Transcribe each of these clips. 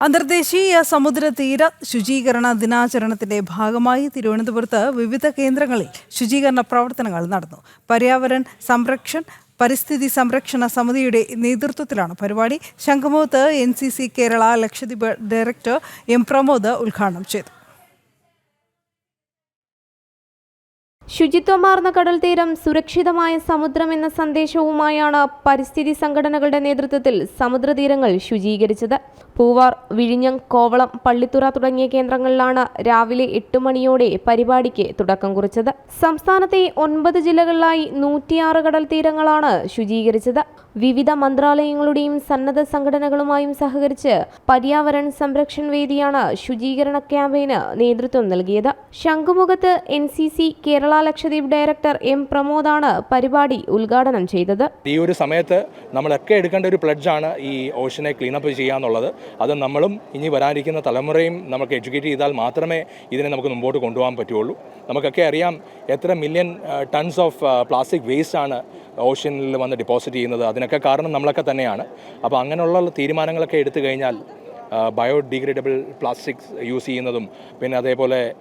അന്തർദേശീയ സമുദ്ര തീര ശുചീകരണ ദിനാചരണത്തിന്റെ ഭാഗമായി തിരുവനന്തപുരത്ത് വിവിധ കേന്ദ്രങ്ങളിൽ ശുചീകരണ പ്രവർത്തനങ്ങൾ നടന്നു. പര്യാവരൺ സംരക്ഷൺ പരിസ്ഥിതി സംരക്ഷണ സമിതിയുടെ നേതൃത്വത്തിലാണ് പരിപാടി. ശംഖുമുഖത്ത് N Kerala Lakshadweep director M Pramod ഉദ്ഘാടനം ചെയ്തു. ശുചിത്വമാർന്ന കടൽ തീരം സുരക്ഷിതമായ സമുദ്രം എന്ന സന്ദേശവുമായാണ് പരിസ്ഥിതി സംഘടനകളുടെ നേതൃത്വത്തിൽ സമുദ്രതീരങ്ങൾ ശുചീകരിച്ചത്. പൂവാർ വിഴിഞ്ഞം കോവളം പള്ളിത്തുറ തുടങ്ങിയ കേന്ദ്രങ്ങളിലാണ് രാവിലെ എട്ട് മണിയോടെ പരിപാടിക്ക് തുടക്കം കുറിച്ചത്. സംസ്ഥാനത്തെ ഒൻപത് ജില്ലകളിലായി നൂറ്റിയാറ് കടൽ തീരങ്ങളാണ് ശുചീകരിച്ചത്. വിവിധ മന്ത്രാലയങ്ങളുടെയും സന്നദ്ധ സംഘടനകളുമായും സഹകരിച്ച് പര്യാവരൺ സംരക്ഷൺ വേദിയാണ് ശുചീകരണ ക്യാമ്പയിന് നേതൃത്വം നൽകിയത്. ശംഖുമുഖത്ത് N C C Kerala Lakshadweep director M പ്രമോദാണ് പരിപാടി ഉദ്ഘാടനം ചെയ്തത്. ഈ ഒരു സമയത്ത് നമ്മളൊക്കെ എടുക്കേണ്ട ഒരു പ്ലഡ്ജാണ് ഈ ഓഷനെ ക്ലീനപ്പ് ചെയ്യാന്നുള്ളത്. അത് നമ്മളും ഇനി വരാനിരിക്കുന്ന തലമുറയും നമുക്ക് എഡ്യൂക്കേറ്റ് ചെയ്താൽ മാത്രമേ ഇതിനെ നമുക്ക് മുമ്പോട്ട് കൊണ്ടുപോകാൻ പറ്റുള്ളൂ നമുക്കൊക്കെ അറിയാം എത്ര million tons of plastic waste ആണ് ഓഷനിൽ വന്ന് ഡിപ്പോസിറ്റ് ചെയ്യുന്നത് അതിനൊക്കെ കാരണം നമ്മളൊക്കെ തന്നെയാണ്. അപ്പോൾ അങ്ങനെയുള്ള തീരുമാനങ്ങളൊക്കെ എടുത്തു കഴിഞ്ഞാൽ ബയോഡിഗ്രേഡബിൾ പ്ലാസ്റ്റിക്സ് യൂസ് ചെയ്യുന്നതും പിന്നെ അതേപോലെ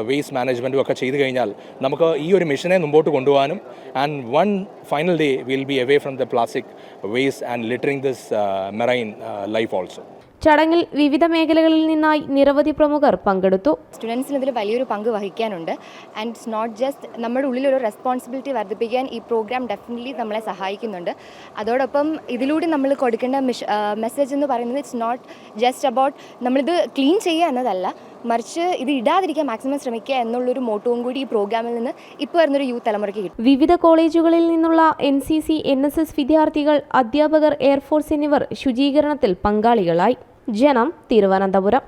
വേസ്റ്റ് മാനേജ്മെന്റും ഒക്കെ ചെയ്തു കഴിഞ്ഞാൽ നമുക്ക് ഈ ഒരു മിഷനെ മുമ്പോട്ട് കൊണ്ടുപോകാനും and one final day will be away from the plastic waste and littering this marine life also ചടങ്ങിൽ വിവിധ മേഖലകളിൽ നിന്നായി നിരവധി പ്രമുഖർ പങ്കെടുത്തു. സ്റ്റുഡൻസിന് ഇതിൽ വലിയൊരു പങ്ക് വഹിക്കാനുണ്ട്. ആൻഡ് ഇറ്റ്സ് നോട്ട് ജസ്റ്റ് നമ്മുടെ ഉള്ളിലൊരു റെസ്പോൺസിബിലിറ്റി വർദ്ധിപ്പിക്കാൻ ഈ പ്രോഗ്രാം ഡെഫിനറ്റ്ലി നമ്മളെ സഹായിക്കുന്നുണ്ട്. അതോടൊപ്പം ഇതിലൂടെ നമ്മൾ കൊടുക്കേണ്ട മിഷ മെസ്സേജ് എന്ന് പറയുന്നത് ഇറ്റ്സ് നോട്ട് ജസ്റ്റ് അബൌട്ട് നമ്മളിത് ക്ലീൻ ചെയ്യുക എന്നതല്ല. മറിച്ച് ഇത് ഇടാതിരിക്കാൻ മാക്സിമം ശ്രമിക്കുക എന്നുള്ളൊരു മോട്ടവും കൂടി ഈ പ്രോഗ്രാമിൽ നിന്ന് ഇപ്പോൾ വരുന്നൊരു യൂത്ത് തലമുറയ്ക്ക് കിട്ടും. വിവിധ കോളേജുകളിൽ നിന്നുള്ള N C C N S S വിദ്യാർത്ഥികൾ അധ്യാപകർ എയർഫോഴ്സ് എന്നിവർ ശുചീകരണത്തിൽ പങ്കാളികളായി. ജനം തിരുവനന്തപുരം